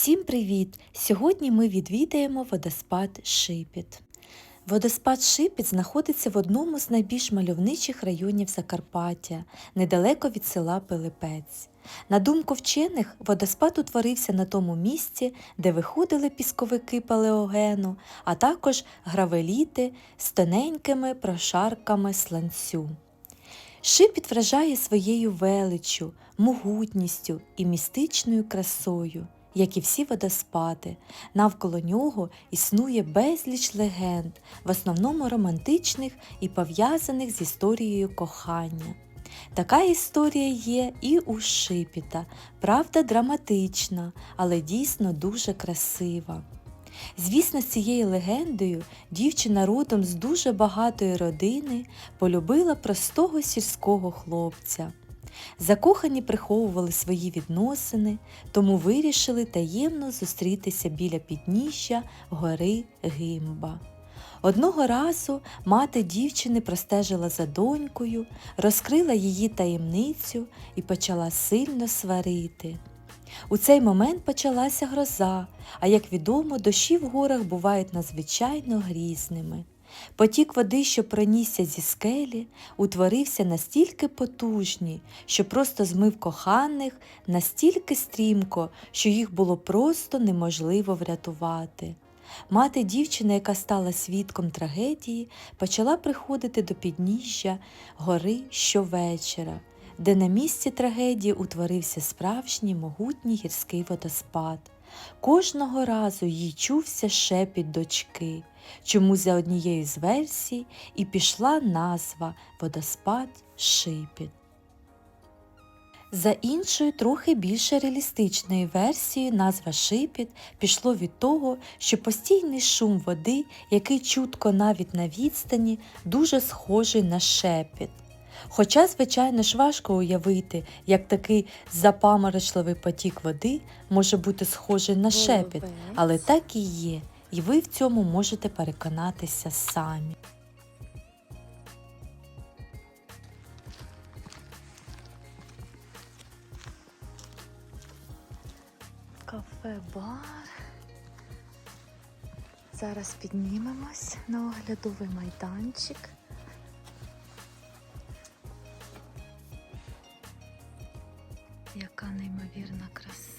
Всім привіт! Сьогодні ми відвідаємо водоспад Шипіт. Водоспад Шипіт знаходиться в одному з найбільш мальовничих районів Закарпаття, недалеко від села Пилипець. На думку вчених, водоспад утворився на тому місці, де виходили пісковики палеогену, а також гравеліти з тоненькими прошарками сланцю. Шипіт вражає своєю величчю, могутністю і містичною красою, як і всі водоспади. Навколо нього існує безліч легенд, в основному романтичних і пов'язаних з історією кохання. Така історія є і у Шипіта, правда драматична, але дійсно дуже красива. Звісно, з цією легендою дівчина родом з дуже багатої родини полюбила простого сільського хлопця. Закохані приховували свої відносини, тому вирішили таємно зустрітися біля підніжжя гори Гимба. Одного разу мати дівчини простежила за донькою, розкрила її таємницю і почала сильно сварити. У цей момент почалася гроза, а як відомо, дощі в горах бувають надзвичайно грізними. Потік води, що пронісся зі скелі, утворився настільки потужний, що просто змив коханих настільки стрімко, що їх було просто неможливо врятувати. Мати дівчини, яка стала свідком трагедії, почала приходити до підніжжя гори щовечора, де на місці трагедії утворився справжній могутній гірський водоспад. Кожного разу їй чувся шепіт дочки, чому за однією з версій і пішла назва водоспад Шипіт. За іншою, трохи більш реалістичною версією, назва Шипіт пішло від того, що постійний шум води, який чутко навіть на відстані, дуже схожий на шепіт. Хоча, звичайно ж, важко уявити, як такий запаморочливий потік води може бути схожий на шепіт, але так і є, і ви в цьому можете переконатися самі. Кафе-бар. Зараз піднімемось на оглядовий майданчик. Яка неймовірна краса.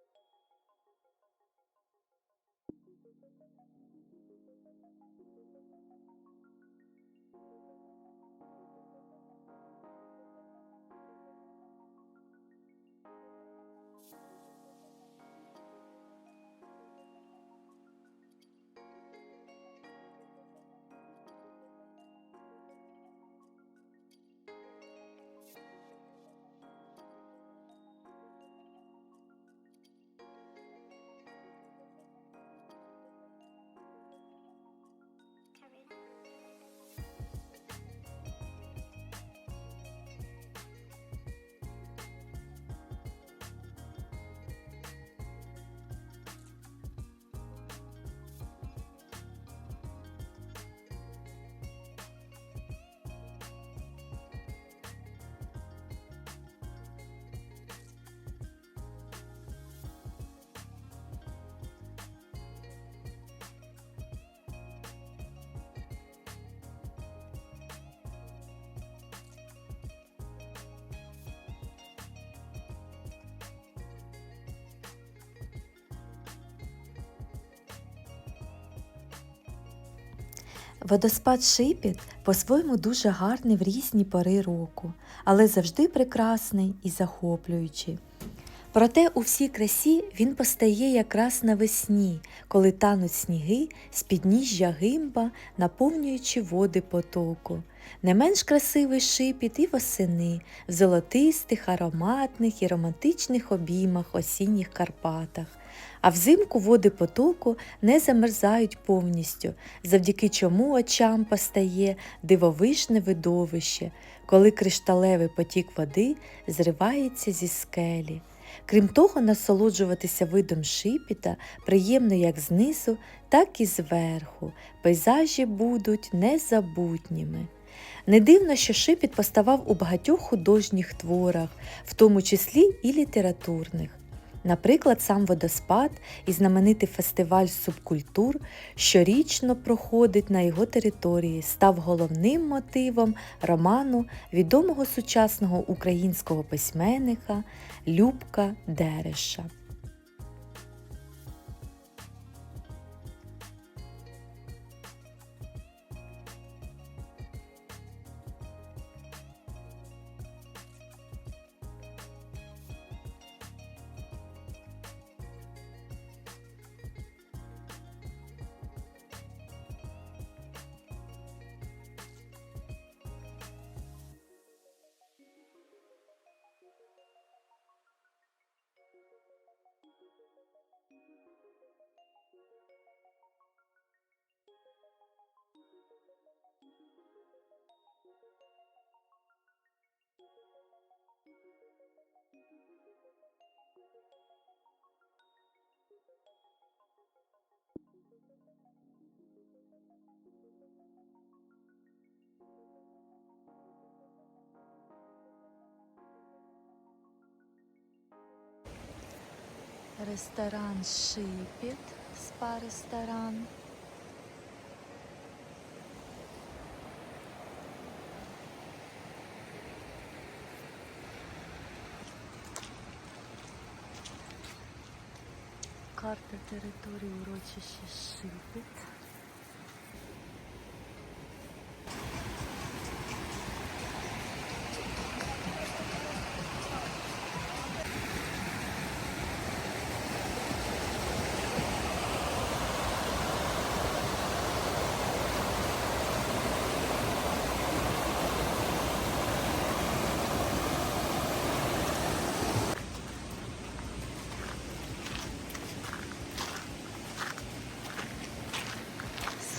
Thank you. Водоспад Шипіт по-своєму дуже гарний в різні пори року, але завжди прекрасний і захоплюючий. Проте у всій красі він постає якраз навесні, коли тануть сніги з підніжжя гимба, наповнюючи води потоку. Не менш красивий шипіт і восени в золотистих, ароматних і романтичних обіймах осінніх Карпатах. А взимку води потоку не замерзають повністю, завдяки чому очам постає дивовижне видовище, коли кришталевий потік води зривається зі скелі. Крім того, насолоджуватися видом шипіта приємно як знизу, так і зверху. Пейзажі будуть незабутніми. Не дивно, що шипіт поставав у багатьох художніх творах, в тому числі і літературних. Наприклад, сам водоспад і знаменитий фестиваль субкультур щорічно проходить на його території, став головним мотивом роману відомого сучасного українського письменника Любка Дереша. Ресторан Шипіт, спа-ресторан. Карта території урочища Шипіт.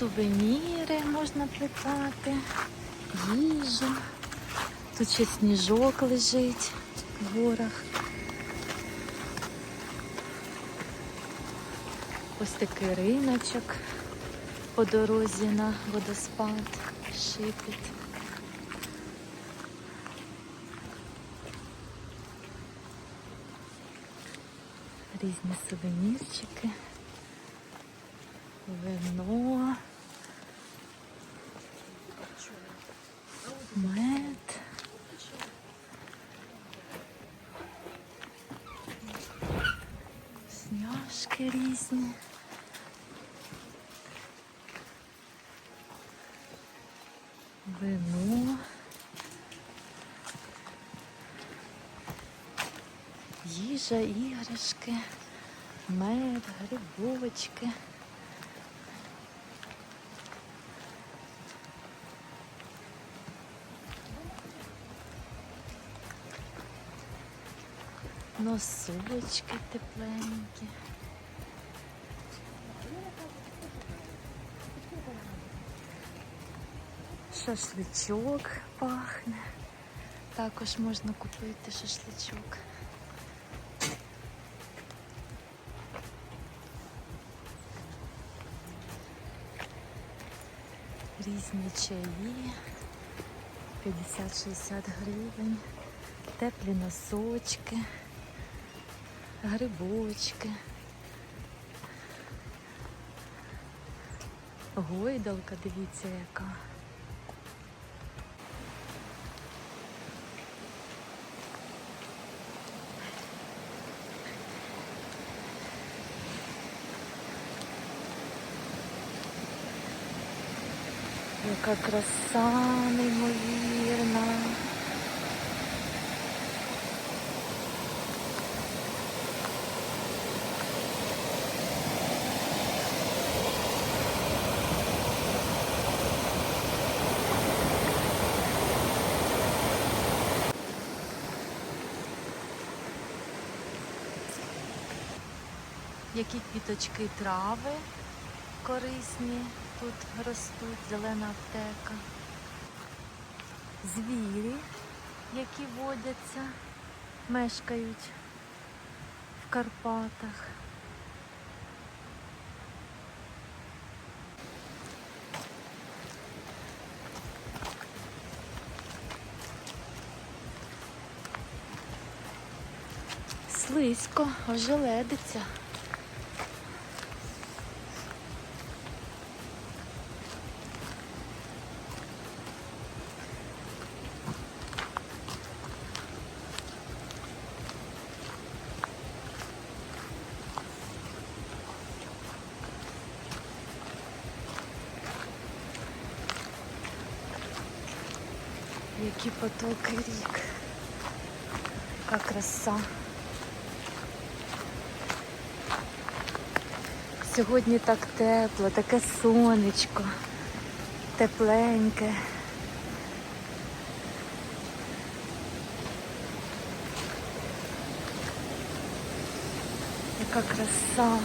Сувеніри можна придбати, їжа. Тут ще сніжок лежить в горах. Ось такий риночок по дорозі на водоспад, шипіт. Різні сувенірчики, вино. Мед. Сняшки різні. Вино. Їжа, іграшки, мед, грибочки. Носочки тепленькі. Шашличок пахне. Також можна купити шашличок. Різні чаї. 50-60 гривень. Теплі носочки, грибочки. Гойдалка, дивіться яка. Яка краса неймовірна. Які квіточки трави корисні тут ростуть, зелена аптека. Звірі, які водяться, мешкають в Карпатах. Слизько, ожеледиться. Які потоки рік. Яка краса. Сьогодні так тепло, таке сонечко, тепленьке. Яка краса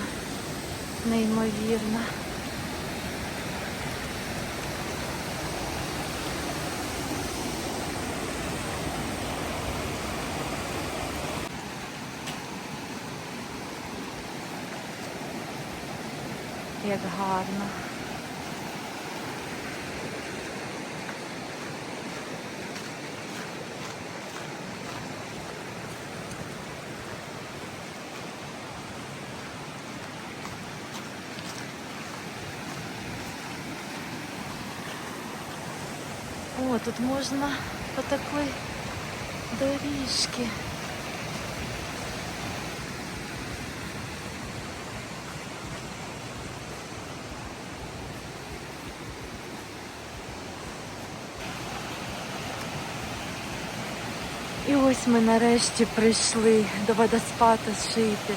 неймовірна. гарно. О, тут можна по такій доріжці. Ось ми нарешті прийшли до водоспаду Шипіт.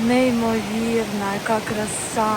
Неймовірна, яка краса.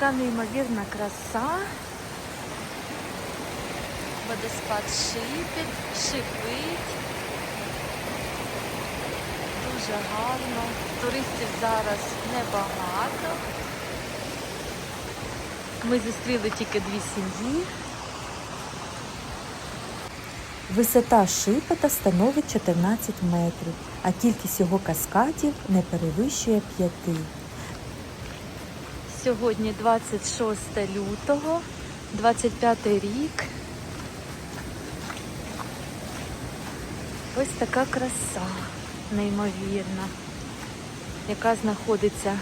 Яка неймовірна краса. Водоспад шипить, шипить. Дуже гарно. Туристів зараз небагато. Ми зустріли тільки дві сім'ї. Висота шипета становить 14 метрів, а кількість його каскадів не перевищує 5. Сьогодні 26 лютого, 25 рік. Ось така краса, неймовірна, яка знаходиться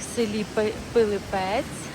в селі Пилипець.